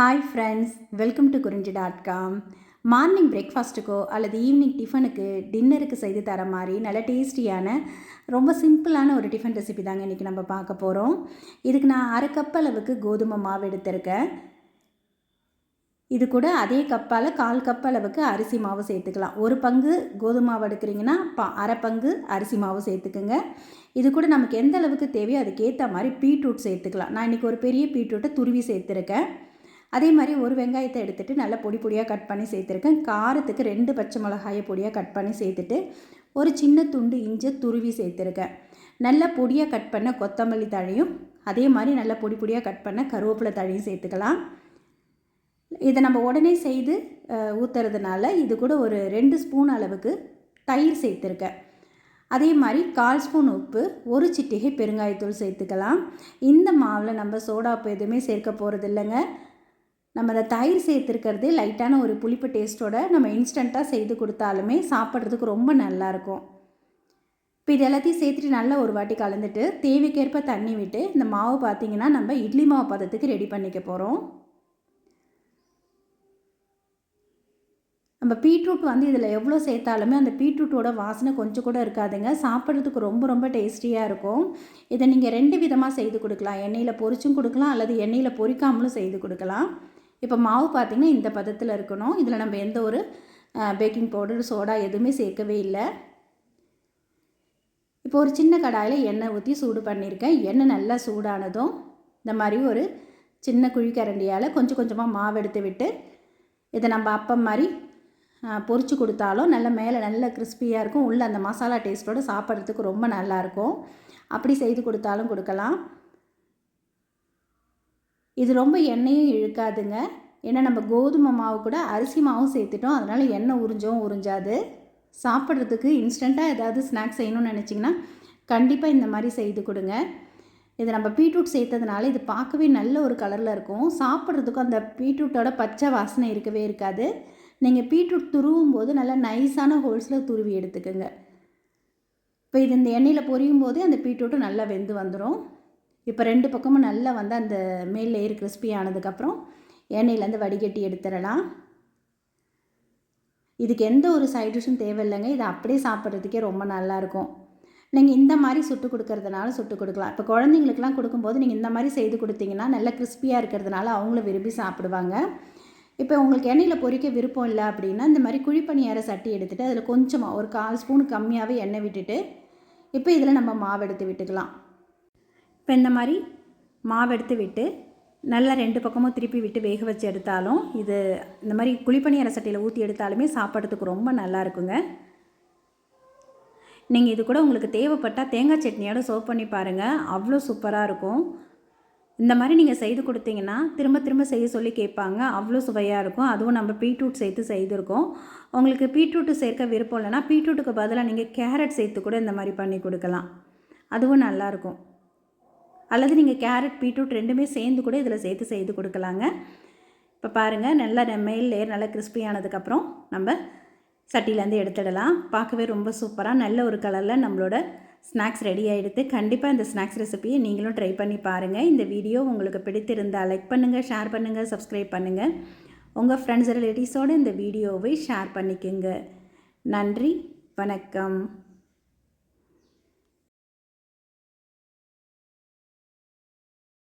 Hi friends welcome to Kurinji dot com morning பிரேக்ஃபாஸ்ட்டுக்கோ அல்லது evening டிஃபனுக்கு டின்னருக்கு செய்து தர மாதிரி நல்ல டேஸ்டியான ரொம்ப சிம்பிளான ஒரு டிஃபன் ரெசிபி தாங்க இன்றைக்கி நம்ம பார்க்க போகிறோம் இதுக்கு நான் அரை கப் அளவுக்கு கோதுமை மாவு எடுத்திருக்கேன். இது கூட அதே கப்பால் கால் கப் அளவுக்கு அரிசி மாவு சேர்த்துக்கலாம். ஒரு பங்கு கோதுமை மாவு எடுக்கிறீங்கன்னா பா அரை பங்கு அரிசி மாவு சேர்த்துக்குங்க. இது கூட நமக்கு எந்த அளவுக்கு தேவையோ அதுக்கேற்ற மாதிரி பீட்ரூட் சேர்த்துக்கலாம். நான் இன்றைக்கி ஒரு பெரிய பீட்ரூட்டை துருவி சேர்த்துருக்கேன். அதே மாதிரி ஒரு வெங்காயத்தை எடுத்துகிட்டு நல்லா பொடி பொடியாக கட் பண்ணி சேர்த்துருக்கேன். காரத்துக்கு ரெண்டு பச்சை மிளகாயை பொடியாக கட் பண்ணி சேர்த்துட்டு ஒரு சின்ன துண்டு இஞ்சை துருவி சேர்த்துருக்கேன். நல்லா பொடியாக கட் பண்ண கொத்தமல்லி தழையும் அதே மாதிரி நல்லா பொடி பொடியாக கட் பண்ண கருவேப்பிலை தழையும் சேர்த்துக்கலாம். இதை நம்ம உடனே செய்து ஊற்றுறதுனால இது கூட ஒரு ரெண்டு ஸ்பூன் அளவுக்கு தயிர் சேர்த்துருக்கேன். அதே மாதிரி கால் ஸ்பூன் உப்பு ஒரு சிட்டிகை பெருங்காயத்தூள் சேர்த்துக்கலாம். இந்த மாவில் நம்ம சோடாப்பு எதுவுமே சேர்க்க போகிறது இல்லைங்க நம்ம அதை தயிர் சேர்த்துருக்கிறது லைட்டான ஒரு புளிப்பு டேஸ்ட்டோட நம்ம இன்ஸ்டண்ட்டாக செய்து கொடுத்தாலுமே சாப்பிட்றதுக்கு ரொம்ப நல்லாயிருக்கும் இப்போ இது எல்லாத்தையும் சேர்த்துட்டு நல்லா ஒரு வாட்டி கலந்துட்டு தேவைக்கேற்ப தண்ணி விட்டு இந்த மாவு பார்த்திங்கன்னா நம்ம இட்லி மாவு பதத்துக்கு ரெடி பண்ணிக்க போகிறோம் நம்ம பீட்ரூட் வந்து இதில் எவ்வளோ சேர்த்தாலுமே அந்த பீட்ரூட்டோட வாசனை கொஞ்சம் கூட இருக்காதுங்க. சாப்பிட்றதுக்கு ரொம்ப ரொம்ப டேஸ்டியாக இருக்கும். இதை நீங்கள் ரெண்டு விதமாக செய்து கொடுக்கலாம். எண்ணெயில் பொரிச்சும் கொடுக்கலாம் அல்லது எண்ணெயில் பொரிக்காமலும் செய்து கொடுக்கலாம். இப்போ மாவு பார்த்திங்கன்னா இந்த பதத்தில் இருக்கணும். இதில் நம்ம எந்த ஒரு பேக்கிங் பவுடர் சோடா எதுவுமே சேர்க்கவே இல்லை. இப்போ ஒரு சின்ன கடாயில் எண்ணெய் ஊற்றி சூடு பண்ணியிருக்கேன். எண்ணெய் நல்லா சூடானதும் இந்த மாதிரி ஒரு சின்ன குழிக்கரண்டியால் கொஞ்சம் கொஞ்சமாக மாவு எடுத்து விட்டு இதை நம்ம அப்பம் மாதிரி பொறிச்சு கொடுத்தாலும் நல்ல மேலே நல்ல கிறிஸ்பியாக இருக்கும். உள்ளே அந்த மசாலா டேஸ்ட்டோடு சாப்பிட்றதுக்கு ரொம்ப நல்லாயிருக்கும் அப்படி செய்து கொடுத்தாலும் கொடுக்கலாம். இது ரொம்ப எண்ணெயும் இழுக்காதுங்க. ஏன்னா நம்ம கோதுமை மாவு கூட அரிசி மாவும் சேர்த்துட்டோம். அதனால் எண்ணெய் உறிஞ்சவும் உறிஞ்சாது. சாப்பிட்றதுக்கு இன்ஸ்டண்ட்டாக ஏதாவது ஸ்நாக்ஸ் செய்யணும்னு நினச்சிங்கன்னா கண்டிப்பாக இந்த மாதிரி செய்து கொடுங்க. இது நம்ம பீட்ரூட் சேர்த்ததுனால இது பார்க்கவே நல்ல ஒரு கலரில் இருக்கும். சாப்பிட்றதுக்கும் அந்த பீட்ரூட்டோட பச்சை வாசனை இருக்கவே இருக்காது. நீங்கள் பீட்ரூட் துருவும் போது நல்லா நைஸான ஹோல்ஸில் துருவி எடுத்துக்கோங்க. இப்போ இது இந்த எண்ணெயில் பொரியும் போதே அந்த பீட்ரூட்டும் நல்லா வெந்து வந்துடும் இப்போ ரெண்டு பக்கமும் நல்லா வந்து அந்த மேல் லேயர் கிறிஸ்பி ஆனதுக்கப்புறம் எண்ணெயிலேருந்து வடிகட்டி எடுத்துடலாம். இதுக்கு எந்த ஒரு சைட் டிஷ்ஷும் தேவையில்லைங்க. இதை அப்படியே சாப்பிட்றதுக்கே ரொம்ப நல்லாயிருக்கும். நீங்கள் இந்த மாதிரி சுட்டு கொடுக்கறதுனால சுட்டு கொடுக்கலாம். இப்போ குழந்தைங்களுக்குலாம் கொடுக்கும்போது நீங்கள் இந்த மாதிரி செய்து கொடுத்தீங்கன்னா நல்லா கிறிஸ்பியாக இருக்கிறதுனால அவங்களும் விரும்பி சாப்பிடுவாங்க. இப்போ உங்களுக்கு எண்ணெயில் பொரிக்க விருப்பம் இல்லை அப்படின்னா இந்த மாதிரி குழிப்பணியார சட்டி எடுத்துகிட்டு அதில் கொஞ்சமாக ஒரு கால் ஸ்பூன் கம்மியாகவே எண்ணெய் விட்டுட்டு இப்போ இதில் நம்ம மாவு எடுத்து விட்டுக்கலாம். இப்போ இந்த மாதிரி மாவு எடுத்து விட்டு நல்லா ரெண்டு பக்கமும் திருப்பி விட்டு வேக வச்சு எடுத்தாலும் இது இந்த மாதிரி குழிப்பணியார சட்டியில் ஊற்றி எடுத்தாலுமே சாப்பிட்றதுக்கு ரொம்ப நல்லா இருக்குங்க. நீங்கள் இது கூட உங்களுக்கு தேவைப்பட்டால் தேங்காய் சட்னியோட சோப் பண்ணி பாருங்கள் அவ்வளோ சூப்பராக இருக்கும். இந்த மாதிரி நீங்கள் செய்து கொடுத்தீங்கன்னா திரும்ப திரும்ப செய்ய சொல்லி கேட்பாங்க. அவ்வளோ சுவையாக இருக்கும். அதுவும் நம்ம பீட்ரூட் சேர்த்து செய்திருக்கோம். உங்களுக்கு பீட்ரூட்டு சேர்க்க விருப்பம் இல்லைன்னா பீட்ரூட்டுக்கு பதிலாக நீங்கள் கேரட் சேர்த்து கூட இந்த மாதிரி பண்ணி கொடுக்கலாம். அதுவும் நல்லாயிருக்கும் அல்லது நீங்கள் கேரட் பீட்ரூட் ரெண்டுமே சேர்ந்து கூட இதில் சேர்த்து செய்து கொடுக்கலாங்க. இப்போ பாருங்கள் நல்லா மேல் லேயர் நல்லா கிறிஸ்பியானதுக்கப்புறம் நம்ம சட்டியிலேருந்து எடுத்துடலாம். பார்க்கவே ரொம்ப சூப்பராக நல்ல ஒரு கலரில் நம்மளோட ஸ்நாக்ஸ் ரெடி ஆகிடுது கண்டிப்பாக இந்த ஸ்நாக்ஸ் ரெசிபியை நீங்களும் ட்ரை பண்ணி பாருங்கள் இந்த வீடியோ உங்களுக்கு பிடித்திருந்தால் லைக் பண்ணுங்கள் ஷேர் பண்ணுங்கள் சப்ஸ்கிரைப் பண்ணுங்கள் உங்கள் ஃப்ரெண்ட்ஸ் ரிலேட்டிவ்ஸோடு இந்த வீடியோவை ஷேர் பண்ணிக்கோங்க. நன்றி வணக்கம்.